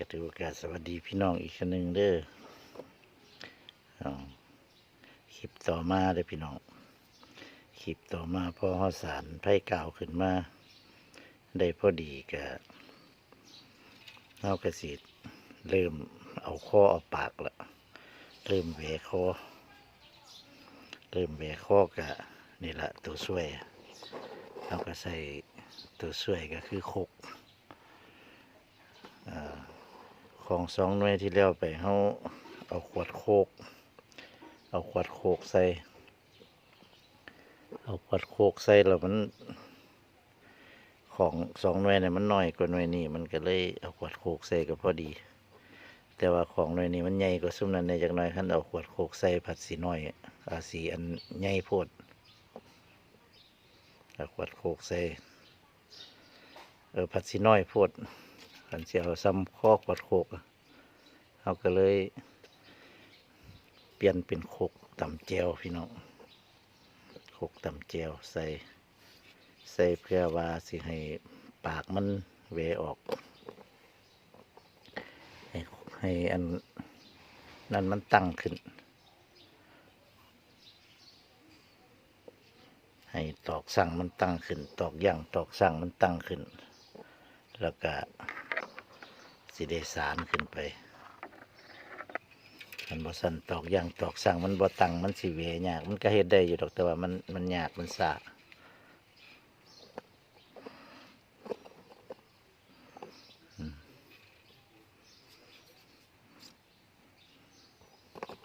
ก็ถือโอกาสสวัสดีพี่น้องอีกครั้งหนึ่งเด้อคลิปต่อมาเด้อพี่น้อง คลิปต่อมาพอหอสารไพ่กล่าวขึ้นมา ได้พอดีกับเอากระสีเริ่มเอาข้อเอาปากละเริ่มแหวคอเริ่มแหวคอกะนี่ละตัวช่วย เราก็ใส่ตัวช่วยก็คือคกอา ของสองหน่วยที่แล้วไปเขาเอาขวดโคก เอาขวดโคกใส่ เอาขวดโคกใส่แล้วมัน ของสองหน่วยเนี่ยมันน้อยกว่าหน่วยนี้มันก็เลยเอาขวดโคกใส่ก็พอดี แต่ว่าของหน่วยนี้มันใหญ่กว่าซุ้มนั้นในจากหน่อยคันเอาขวดโคกใส่ผัดสีน้อยอาสีอันใหญ่โพดเอาขวดโคกใส่เออผัดสีน้อยโพด อันเสียวซ้ำข้อขวดโคกเขาก็เลย เปลี่ยนเป็นโคกตำแจวพี่น้องโคกตำแจวใส่ ใส่เพื่อว่าสิให้ปากมันเวออก ให้ให้อันนั้นมันตั้งขึ้น ให้ตอกสั่งมันตั้งขึ้น ตอกย่างตอกสั่งมันตั้งขึ้น แล้วก็ สิได้สารขึ้นไปมันบ่สั่นตอกย่างตอกสั่งมันบ่ตังมันสิเวยากมันก็เฮ็ดได้อยู่ดอกแต่ว่ามันมันยากมันสา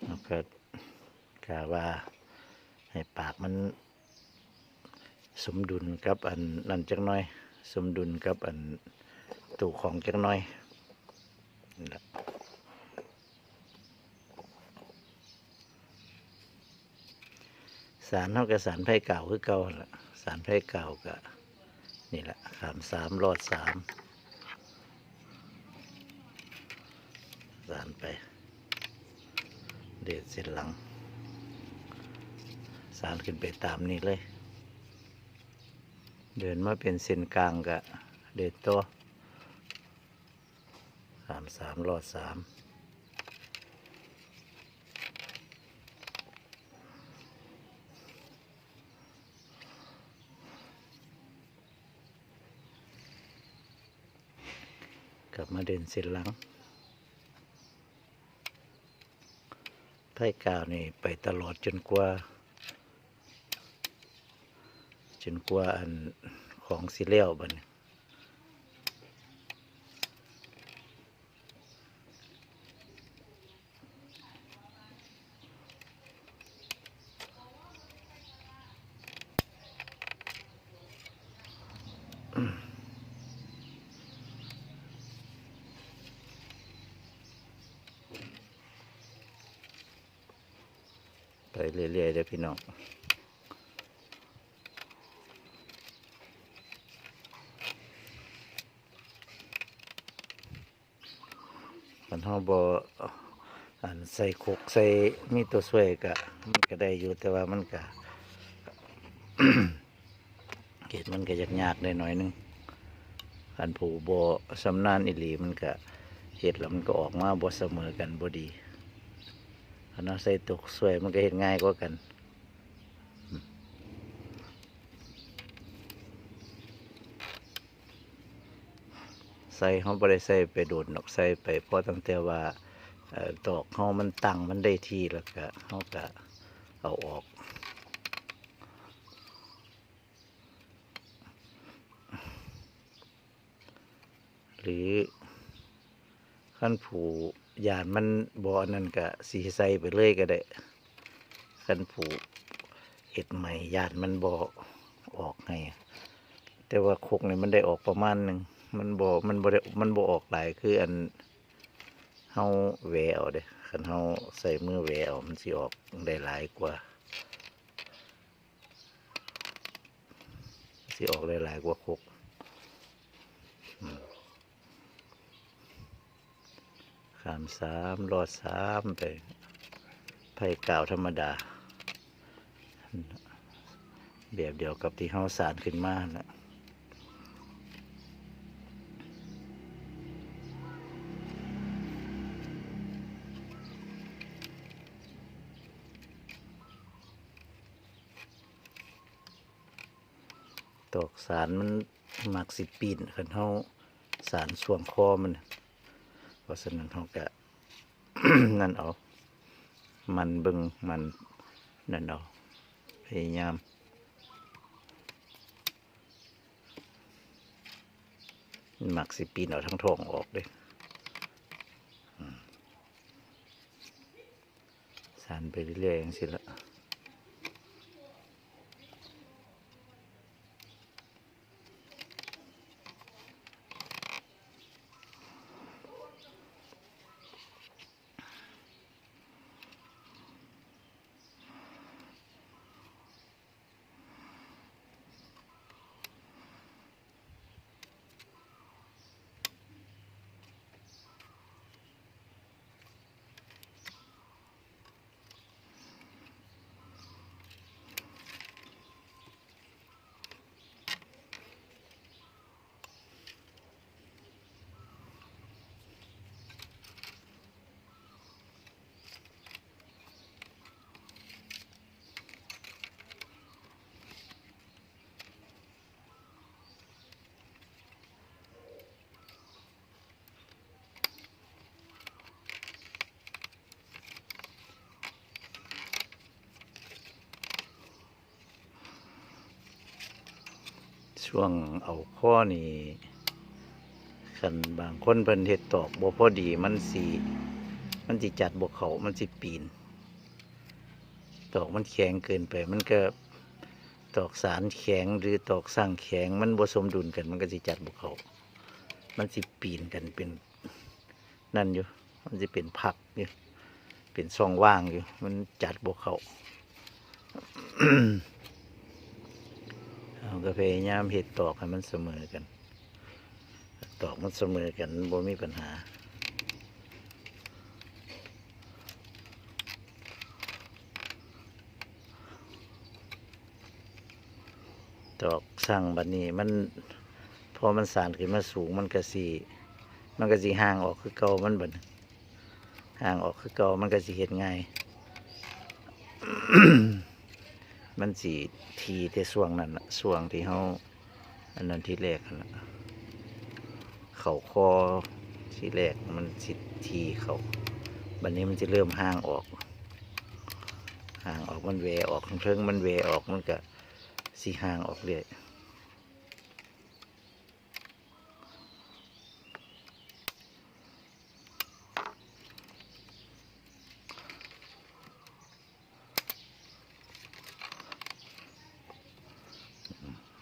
แล้วก็กะว่าให้ปากมัน สมดุลกับอันนั่นจักน้อย สมดุลกับอันตู่ของจักน้อย สารเท่ากับสารไผ่เก่าคือเก่าหั่นละสารไผ่เก่าก็นี่แหละขามสามรอดสามสารไป เด็ดเสร็จหลัง สารขึ้นไปตามนี้เลย เดินมาเป็นเส้นกลางกะเด็ดตัวามสามรอดสามกลับมาเดินเส้นหลังไพ่กาวนี่ไปตลอดจนกว่า จนกว่าอันของสิเลี้ยวบัน ไปเรื่อยๆเด้อพี่น้องมันเฮาบ่อันใส่โคกใส่มีตัวช่วยก็มันก็ได้อยู่แต่ว่ามันก็เกตมันก็ยากยากได้หน่อยหนึงอันผู้บ่สำนานอิลีมันก็เฮ็ดแล้วมันก็ออกมาบ่เสมอกันบ่ดี อันนั้นใส่ตัวช่วยมันก็เฮ็ดง่ายกว่ากันใส่เขาบ่ได้ใส่ไปโดดนอกใส่ไปเพราะตั้งแต่ว่าเอ่อดอกเขามันตั้งมันได้ที่แล้วก็เขาก็เอาออก หรือขั้นผู ยานมันบ่อนั่นก็สีใสไปเลยก็ได้ขันผูเห็ดใหม่ยานมันบ่อออกไงแต่ว่าคกนี่มันได้ออกประมาณหนึ่งมันบ่อมันบ่ได้มันบ่ออกหลายคืออันเฮาแหวเอาเด้คันเฮาใส่มือแหวเอามันสิออกได้หลายกว่าสิออกได้หลายกว่าคกอื ขามสามรอดสามไปไผ่กาวธรรมดา แบบเดียวกับที่เฮาสารขึ้นมาแล้ตอกสารมันมักสิปีนขันเฮาสารส่วงคอมัน ราะฉะนั้นเขาก็นั่นเอา มันบึงมันนั่นเอาพยายามมันมักสิปีนเอาทั้งทองออกเลยสานไปเรื่อยๆอย่างสิละ ช่วงเอาข้อนี่คันบางคนเพิ่นเฮ็ดตอกบ่พอดีมันสิมันสิจัดบ่เขามันสิปีน ตอกมันแข็งเกินไป มันก็ตอกสารแข็งหรือตอกสร้างแข็งมันบ่สมดุลกัน มันก็สิจัดบ่เขามันสิปีนกันเป็นนั่นอยู่ มันสิเป็นพักอยู่เป็นช่องว่างอยู่ มันจัดบ่เขา เราก็พยายามเห็ดตอกให้มันเสมอกัน ตอกมันเสมอกันบ่มีปัญหาตอกสร้างบัดนี้มันพอมันสานขึ้นมาสูงมันก็สีมันก็สีห่างออกคือเก่ามันบัดนี้ห่างออกคือเก่ามันก็สีเห็ดง่าย มันสีทีแต่ส่วงนั้นน่ะส่วงที่เขาอันนั้นที่แรกนั่นน่ะเขาคอที่แรกมันสิทีเขาบันนี้มันจะเริ่มห่างออก ห่างออกมันเวออกเทิงๆมันเวออกมันก็สีห่างออกเรื่อย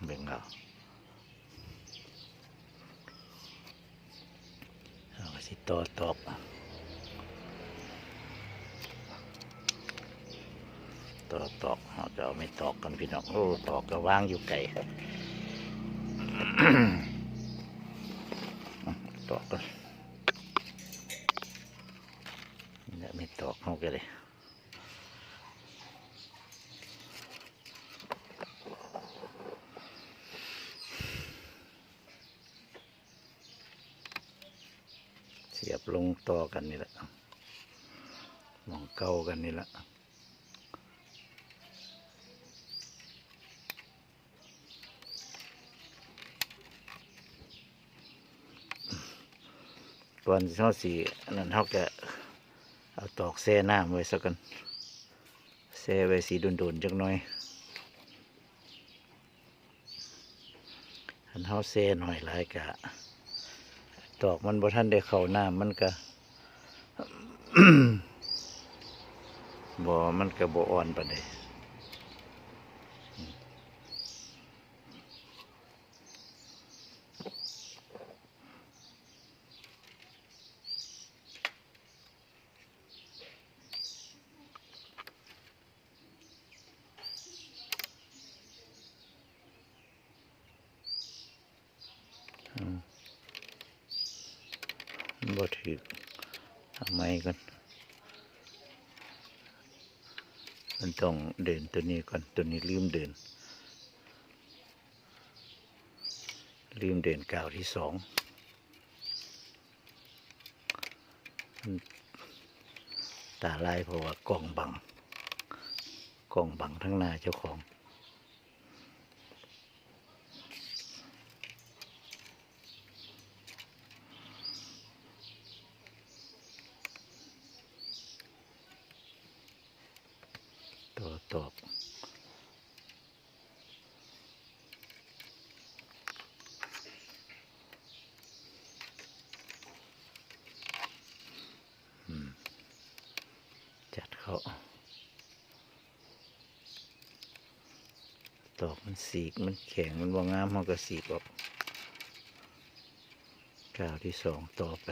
เบ่งเอาเอาก็สิต่อตอกต่อตอกเราจะเอาไม่ตอกกันพี่น้องโอ้ตอ ก็วางอยู่ไกลตอกกันนี่ไม่ตอกเขากันเลยเสียบลงต่อกันนี่แหละมองเก้ากันนี่แหละก่ อนเท่าสีอันนั้นเขาก็เอาตอกแช่น้ำไว้สักกันแช่ไว้สีโดนๆจักหน่อยอันเขาแช่หน่อยหลายกะตอกมันบ่ท่านได้เข้าน้ำมันก็บ่มันก็บ่อ่อนปานใดอืมมันบ่ถือทำไมก่อนมันต้องเดิน ตัวนี้ก่อนตัวนี้ลืมเดิน ลืมเดินกาวที่สองตาลายเพราะว่ากล่องบังกล่องบังทั้งหน้าเจ้าของ เขาตอกมัน สีกมันแข็งมันว่างามเขาก็สีกออกก้าวที่สองต่อไป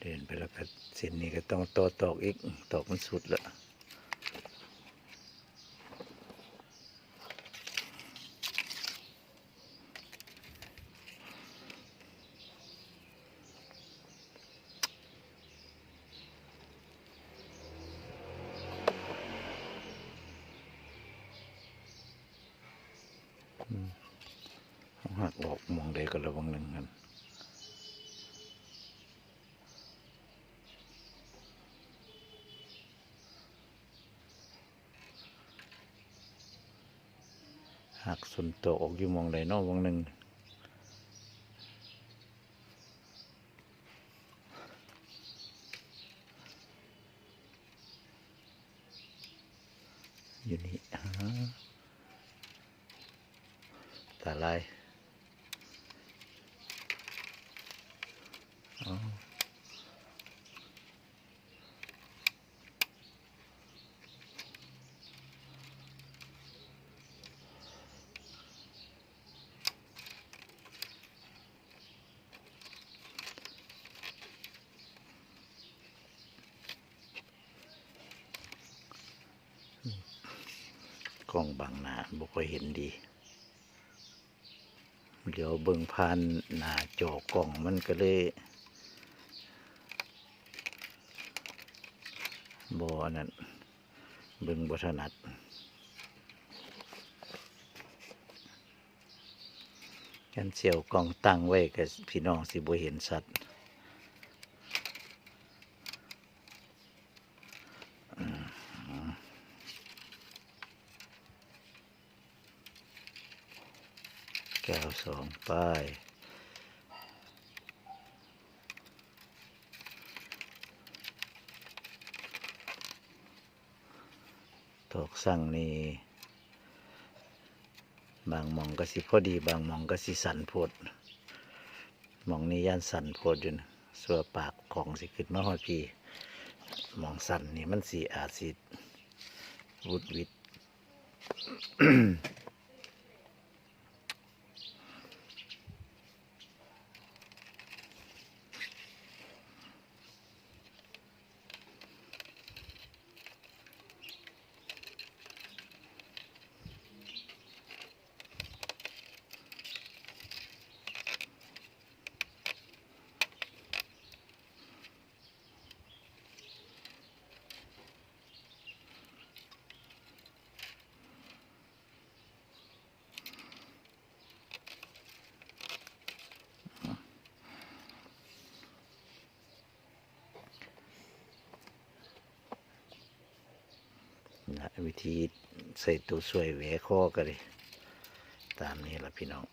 เดินไปแล้วก็เส้นนี้ก็ต้องต่อตอกอีกตอกมันสุดแล้วอืมเอาหักออกมองใดก็ระวังหนึ่งกัน หักสุนโตออกอยู่มองใดนอกวงหนึ่งอยู่นี่ฮะตาลายอ๋ออ กล้องบังหน้าบ่ค่อยเห็นดี เดี๋ยวเบิ่งผ่านหน้าจอกล้องมันก็เลยบ่อนนั้นเบิ่งบ่ถนัดกันเสียวกล้องตั้งไว้กับพี่น้องสิบ่เห็นสัตว์แก้วสองป้าย ตอกสั่งนี่ บางมองก็สิพอดี บางมองก็สิสันโพดมองนี้ย่านสันโพดอยู่นะส่วนปากของสิขึ้นมาหอดพี่หมองสันนี่มันสีอาจสิวุดวิด วิธีใส่ตัวสวยแหวคอกันเลยตามนี้ละพี่น้อง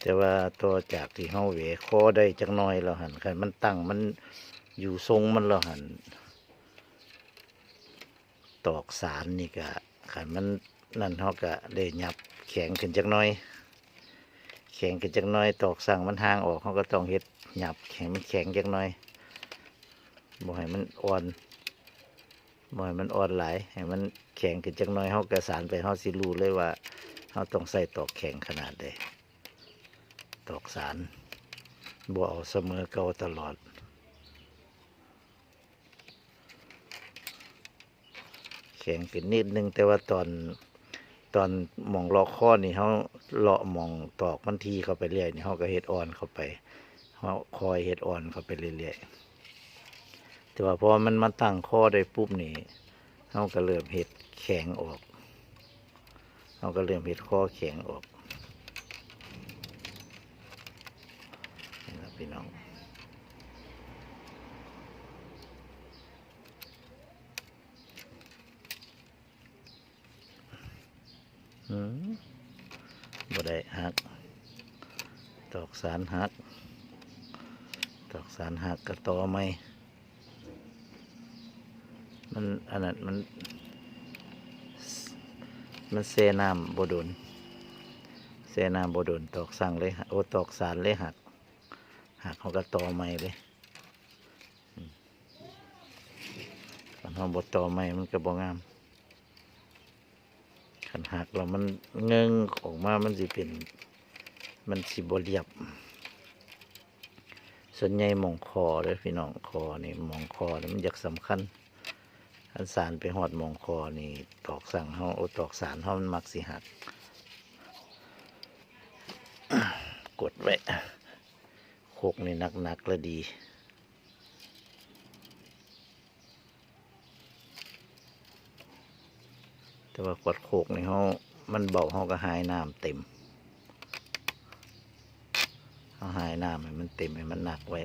แต่ว่าตัวจากที่เฮาแหวคอได้จักน้อยแล้วหันคันมันตั้งมันอยู่ทรงมันแล้วหันตอกสารนี่ก็คันมันนั่นเฮาก็เลยยับแข็งขึ้นจักน้อย แข็งขึ้นจักน้อย ตอกสั่งมันห่างออกเขาก็ต้องเฮ็ดหยับแข็งมันแข็งจักน้อย บ่ให้มันอ่อนบ่ให้มันอ่อนหลายให้มันแข็งขึ้นจักหน่อยเฮากระสานไปเฮาสิรู้เลยว่าเฮาต้องใส่ตอกแข็งขนาดใดตอกสารบ่เอาเสมอเก่าตลอดแข็งขึ้นนิดนึงแต่ว่าตอนตอนหมองลอกข้อนี่เฮาเลาะหมองตอกมันทีเข้าไปเรื่อยนี่เฮาก็เฮ็ดอ่อนเข้าไปเฮาคอยเฮ็ดอ่อนเข้าไปเรื่อยๆ แต่ว่าพอมันมาตั้งข้อได้ปุ๊บนี่เขาก็เริ่มเห็ดแข็งออกเขาก็เริ่มเห็ดข้อแข็งออกนี่ล่ะพี่น้องอืมบ่ได้หัก ตอกสารหัก ตอกสารหักกระตอไหม มันอันนั้นมัน มันเซน้ำบโดนเซน้ำบโดนตอกสั่งเลยหักโอตอกสารเลยหักหักเขาก็ต่อใหม่เลยอืมคันเขาบดต่อใหม่มันก็บ่งามขันหักแล้วมันเงิงออกมามันสิเป็น มันสิบเรียบส่วนใหญ่หมองคอเลยพี่น้องคอนี่หมองคอนี่มันอยากสำคัญ อันสารไปหอดมองคอนี่ตอกสั่งเฮาโอตอกสารเฮามันมักสิหัก กดไว้โคกนี่หนักๆแล้วดีแต่ว่ากดโคกนี่เฮามันเบาเฮาก็หายน้ำเต็มเอาหายน้ำให้มันเต็มให้มันหนักไว้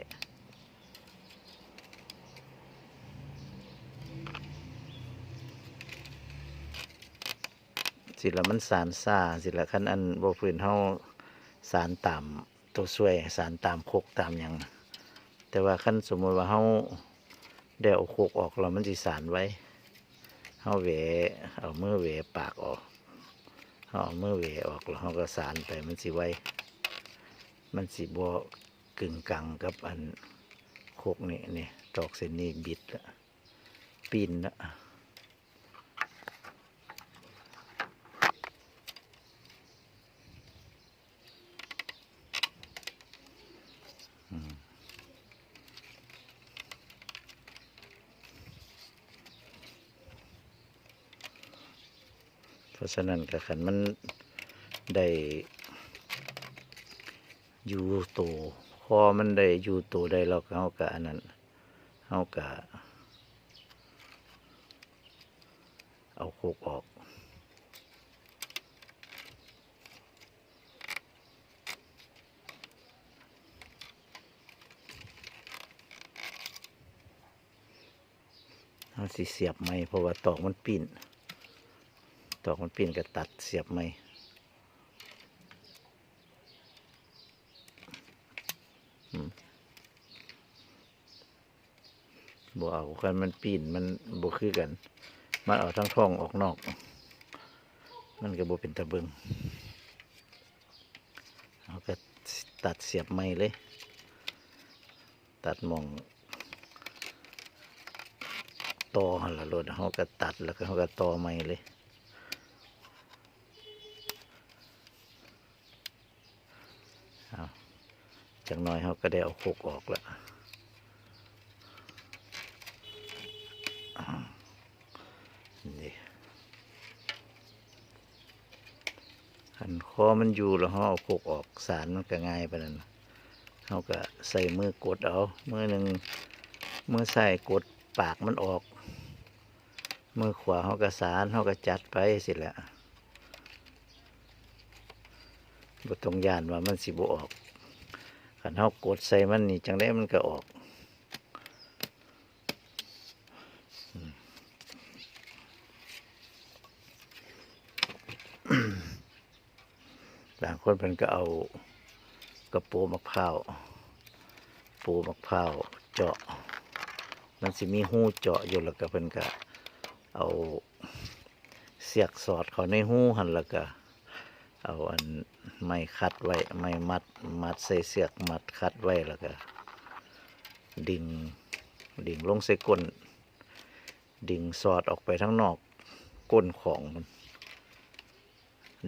สิละมันสารซาสิละคันอันบ่พื้นเฮาสารตามตัวช่วยสารตามโคกตามหยังแต่ว่าคันสมมติว่าเฮาได้เอาโคกออกแล้วมันสิสารไว้เฮาแหวเอามือแหวปากออกเฮาเอามือแหวออกแล้วเฮาก็สารไปมันสิไว้ มันสิบ่กึ่งกลางกับอันโคกนี่นี่ตอกเส้นนี้บิดละปีนละ ฉะนั้นก็ขันมันได้อยู่โตพอมันได้อยู่โตได้เราก็เฮากะอันนั้นเฮากะเอาโคกออกเอาสิเสียบไหมเพราะว่าตอกมันปีน ตอกมันปีนก็ตัดเสียบไหมอืมบ่เอาคันมันปีนมันบ่คือกัน มันเอาทั้งท้องออกนอก มันก็บ่เป็นตะเบิงเอาก็ตัดเสียบไหมเลย ตัดมองต่อหันละรถเขาก็ตัดแล้วก็เขาก็ต่อใหม่เลยเอา จากน้อยเขาก็ได้เอาโคกออกแล้วนี่หันคอมันอยู่แล้วเขาเอาโคกออกสารมันก็ง่ายไปนั่นเขาก็ใส่มือกดเอามือหนึ่งมือใส่กดปากมันออก มือขวาเขาก็สารเขาก็จัดไปสิแหละบตรงยานว่ามันสิบออก ขันเขากดใส่มันนี่จังได้มันก็ออกบางคนเพิ่นก็เอากระปูมะพร้าวปูมะพร้าวเจาะ มันสิมีหูเจาะอยู่แล้วก็เพิ่นก็เอาเสียกสอดเขาในหูหันแล้วก็เอาอัน ไม้คัดไว้ไม้มัด มัดใส่เสียกมัดคัดไว้แล้วก็ดิ่งดิ่งลงใส่ก้น ดิ่งสอดออกไปทั้งนอกก้นของมัน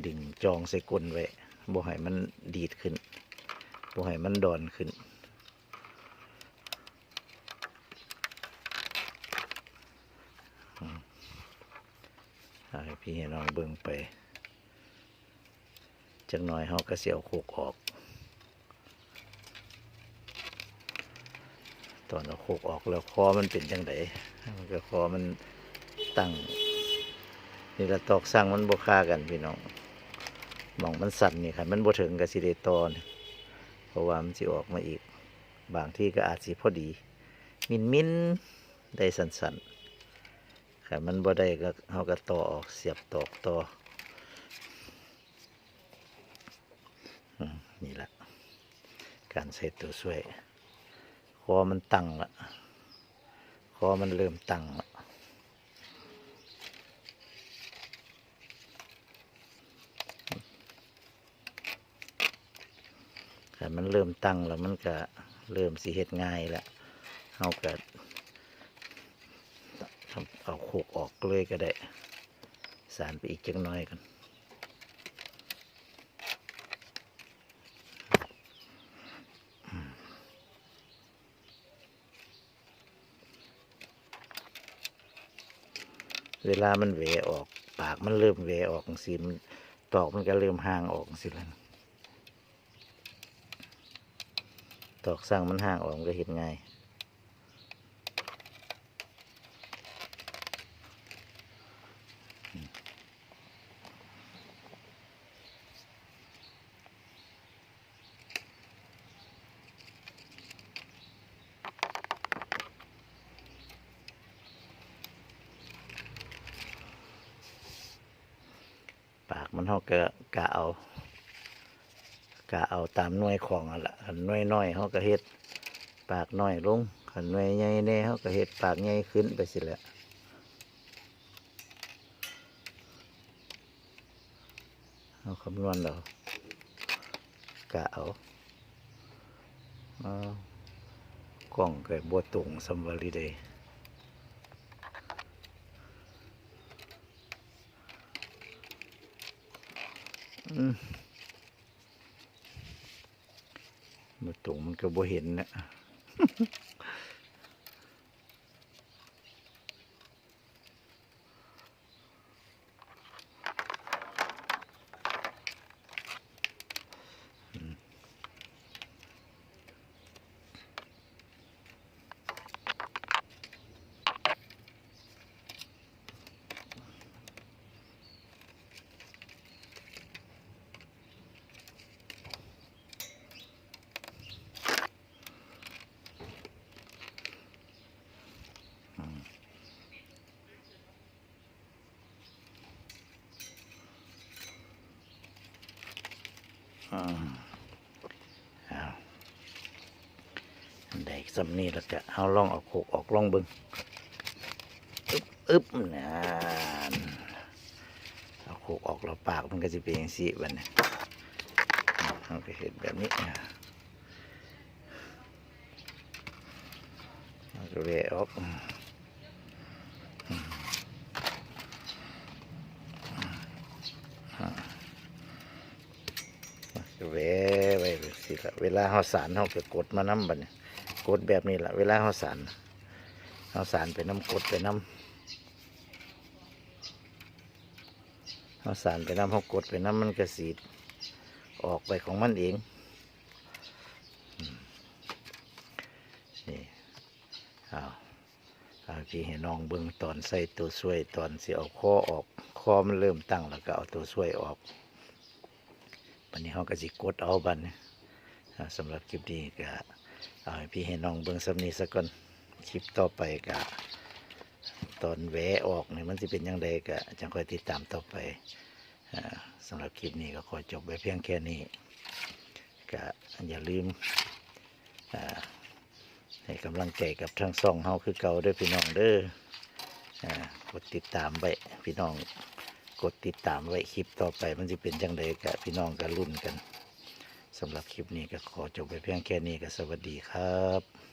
ดิ่งจองใส่ก้นไว้บ่ให้มันดีดขึ้นบ่ให้มันดอนขึ้นให้พี่ให้น้องเบิ่งไป จักหน่อยเฮาก็เสียวโคกออก ตอนเอาโคกออกแล้วคอมันเป็นจังไดมันก็คอมันตั้งนี่ละตอกสร้างมันบ่ค่ากันพี่น้องหมองมันสั่นนี่ค่ะมันบ่ถึงกับสิได้ตอนเพราะว่ามันสิออกมาอีก บางที่ก็อาจสิพอดี มินมินได้สั่นๆขันมันบ่ได้ก็เขาก็ต่อออกเสียบตอกต่อ เส่ตัวช่วย คอมันตั้งละคอมันเริ่มตั้งละแต่มันเริ่มตั้งแล้วมันก็เริ่มสีเห็ดง่ายละเอากระเอาโขกออกเลยก็ได้ สารไปอีกจังน้อยกัน เวลามันเหวออก ปากมันเริ่มเหวออกสิมตอกมันก็เริ่มห่างออกสิแล้วตอกสร้างมันห่างออกก็เห็นง่าย ปากมันเท่าก็กะเอากะเอาตามน่วยของอะละขันน่วยน้อยเขาก็เฮ็ดปากน้อยลงขันน่วยใหญ่แน่เขาก็เฮ็ดปากใหญ่ขึ้นไปสิแหละเอาคำนวณเอากะเอาเอากล้องเกิดบัวตุงสัมวารีเดย์ มาตรงมันก็บ่เห็นนะ อืมเอาอันใดสำนีแล้วก็เอาล่องออกโขกออกล่องเบึงอึบอึบนานเอาโขกออกแล้วปากมันก็จะเป็นอย่างสีบัดนนี้เราก็เห็นแบบนี้เราก็เวะออกเวะไว้แบบสิละ เวลาเขาสารเขาก็กดมาน้ำบัดนกดแบบนี้แหละเวลาเขาสารเขาสารไปน้ำกดไปน้ำเขาสารไปน้ำเขากดไปน้ำมันกระสีดออกไปของมันเองนี่เอาเอาพี่ให้น้องเบิ่งตอนใส่ตัวช่วยตอนเสิเอาคอออกคอมันเริ่มตั้งแล้วก็เอาตัวช่วยออกวันนี้เขาก็สิกดเอาบัดนอ่า สำหรับคลิปนี้ก็เอาให้พี่ให้น้องเบิ่งสำนีสักก่อนคลิปต่อไปก็ตอนแหวะออกเนี่ยมันจะเป็นยังไงก็จังคอยติดตามต่อไปสำหรับคลิปนี้ก็ขอจบไว้เพียงแค่นี้ก็อย่าลืมให้กำลังใจกับทั้งสองเฮาคือเก่าด้วยพี่น้องเด้อกดติดตามไว้พี่น้องกดติดตามไว้คลิปต่อไปมันจะเป็นจังไดกับพี่น้องกันรุ่นกัน สำหรับคลิปนี้ก็ขอจบไปเพียงแค่นี้ก็สวัสดีครับ